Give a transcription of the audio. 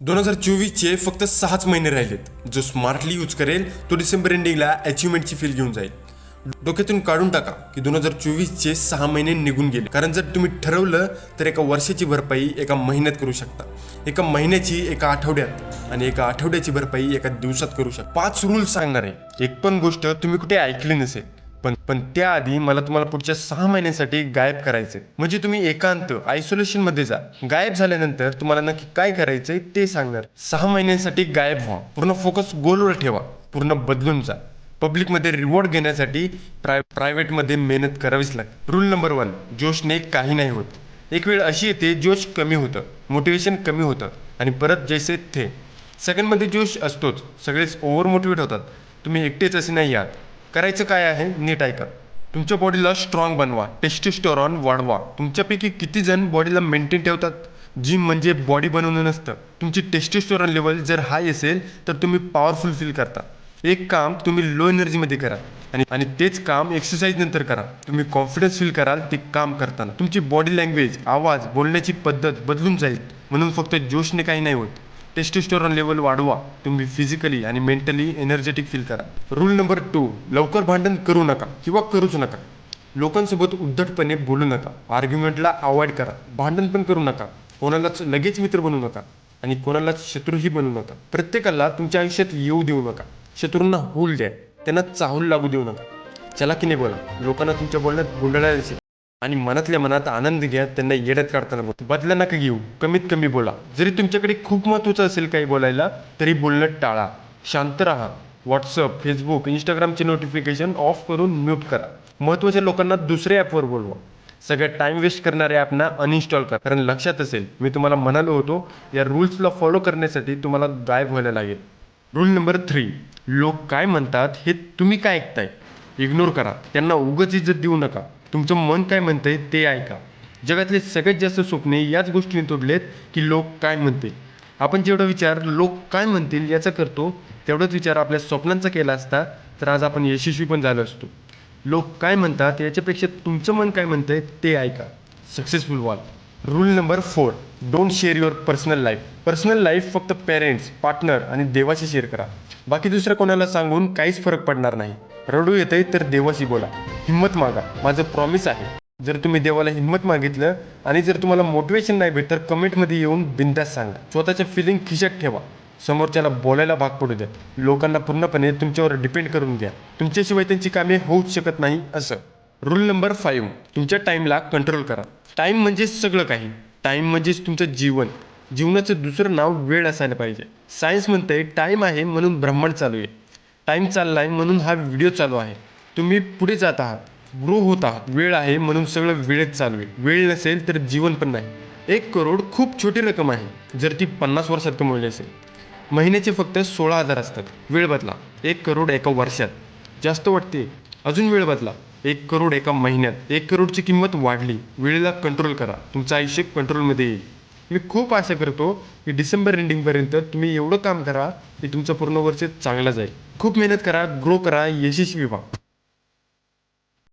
दोन हजार चोवीसचे फक्त सहाच महिने राहिलेत. जो स्मार्टली यूज करेल तो डिसेंबर एंडिंगला अचिव्हमेंटची फील घेऊन जाईल. डोक्यातून काढून टाका की दोन हजार चोवीसचे सहा महिने निघून गेले. कारण जर तुम्ही ठरवलं तर एका वर्षाची भरपाई एका महिन्यात करू शकता. एका महिन्याची एका आठवड्यात आणि एका आठवड्याची भरपाई एका दिवसात करू शकता. पाच रूल सांगणार आहे. एक पण गोष्ट तुम्ही कुठे ऐकली नसेल. पण पण त्याआधी मला तुम्हाला पुढच्या सहा महिन्यांसाठी गायब करायचंय. म्हणजे तुम्ही एकांत आयसोलेशनमध्ये जा. गायब झाल्यानंतर तुम्हाला नक्की काय करायचं आहे ते सांगणार. सहा महिन्यांसाठी गायब व्हा. पूर्ण फोकस गोलवर ठेवा. पूर्ण बदलून जा. पब्लिकमध्ये रिवॉर्ड घेण्यासाठी प्राय प्रायव्हेटमध्ये मेहनत करावीच लागते. रूल नंबर वन जोशने काही नाही होत. एक वेळ अशी येते जोश कमी होतं. मोटिवेशन कमी होतं. आणि परत जैसे थे. सेकंडमध्ये जोश असतोच. सगळेच ओव्हर मोटिवेट होतात. तुम्ही एकटेच असे नाही आहात. करायचं काय आहे? नीट ऐका. तुमच्या बॉडीला स्ट्रॉंग बनवा. टेस्टोस्टेरॉन वाढवा. तुमच्यापैकी किती जण बॉडीला मेंटेन ठेवतात? जिम म्हणजे बॉडी बनवणं नसतं. तुमची टेस्टोस्टेरॉन लेवल जर हाय असेल तर तुम्ही पॉवरफुल फील करता. एक काम तुम्ही लो एनर्जीमध्ये करा. आणि आणि तेच काम एक्सरसाइज नंतर करा. तुम्ही कॉन्फिडन्स फील कराल ते काम करताना. तुमची बॉडी लँग्वेज आवाज बोलण्याची पद्धत बदलून जाईल. म्हणून फक्त जोशने काही नाही होत. टेस्टोस्टेरॉन लेवल वाढवा. तुम्ही फिजिकली आणि मेंटली एनर्जेटिक फील करा. रूल नंबर टू लवकर भांडण करू नका किंवा करूच नका. लोकांसोबत उद्धटपणे बोलू नका. आर्ग्युमेंटला अवॉइड करा. भांडण पण करू नका. कोणालाच लगेच मित्र बनवू नका आणि कोणालाच शत्रूही बनवू नका. प्रत्येकाला तुमच्या आयुष्यात येऊ देऊ नका. शत्रूंना होल द्या. त्यांना चाहूल लागू देऊ नका. चला की नाही बोला? लोकांना तुमच्या बोलण्यात गुंडाळायला आणि मनातल्या मनात आनंद घ्या त्यांना येड्यात काढताना बोल. बदला नका घेऊ कमीत कमी बोला. जरी तुमच्याकडे खूप महत्त्वाचं असेल काही बोलायला तरी बोलणं टाळा. शांत राहा. व्हॉट्सअप फेसबुक इंस्टाग्रामचे नोटिफिकेशन ऑफ करून म्यूट करा. महत्त्वाच्या लोकांना दुसऱ्या ॲपवर बोलवा. सगळ्या टाइम वेस्ट करणाऱ्या ॲपना अनइन्स्टॉल करा. कारण लक्षात असेल मी तुम्हाला म्हणालो होतो या रूल्सला फॉलो करण्यासाठी तुम्हाला गायब व्हायला लागेल. रूल नंबर थ्री लोक काय म्हणतात हे तुम्ही काय ऐकताय? इग्नोर करा. त्यांना उगाच इज्जत देऊ नका. तुमचं मन काय म्हणतंय ते ऐका. जगातले सगळ्यात जास्त स्वप्ने याच गोष्टीने तोडलेत की लोक काय म्हणतील? आपण जेवढा विचार लोक काय म्हणतील याचा करतो तेवढाच विचार आपल्या स्वप्नांचा केला असता तर आज आपण यशस्वी पण झालो असतो. लोक काय म्हणतात याच्यापेक्षा तुमचं मन काय म्हणतंय ते ऐका. सक्सेसफुल व्हाल rule number four don't share your personal life personal life फक्त पेरेंट्स पार्टनर आणि देवाशी शेअर करा. बाकी दुसऱ्या कोणाला सांगून काहीच फरक पडणार नाही. रडू येतंय तर देवाशी बोला. हिंमत मागा. माझं प्रॉमिस आहे. जर तुम्ही देवाला हिंमत मागितलं आणि जर तुम्हाला मोटिवेशन नाही भेट तर कमेंटमध्ये येऊन बिंदास सांगा. स्वतःच्या फिलिंग खिशात ठेवा. समोरच्याला बोलायला भाग पडू द्या. लोकांना पूर्णपणे तुमच्यावर डिपेंड करून द्या तुमच्याशिवाय त्यांची कामे होऊच शकत नाही असं. रूल नंबर फाईव्ह तुमच्या टाईमला कंट्रोल करा. टाईम म्हणजे सगळं काही. टाईम म्हणजेच तुमचं जीवन. जीवनाचं दुसरं नाव वेळ असायला पाहिजे. सायन्स म्हणतंय टाईम आहे म्हणून ब्रह्मांड चालू आहे. टाईम चालला आहे म्हणून हा व्हिडिओ चालू आहे. तुम्ही पुढे जात आहात. ग्रो होत आहात. वेळ आहे म्हणून सगळं वेळेत चालू आहे. वेळ नसेल तर जीवन पण नाही. एक करोड खूप छोटी रक्कम आहे. जर ती पन्नास वर्षात कमवली असेल. महिन्याचे फक्त सोळा हजार असतात. वेळ बदला. एक करोड एका वर्षात. जास्त वाटते. अजून वेळ बदला. एक करोड एका महिन्यात. एक करोडची किंमत वाढली. वेळेला कंट्रोल करा. तुमचं आयुष्य कंट्रोलमध्ये येईल. मी खूप आशा करतो की डिसेंबर एंडिंगपर्यंत तुम्ही एवढं काम करा की तुमचं पूर्ण वर्ष चांगलं जाईल. खूप मेहनत करा ग्रो करा यशस्वी व्हा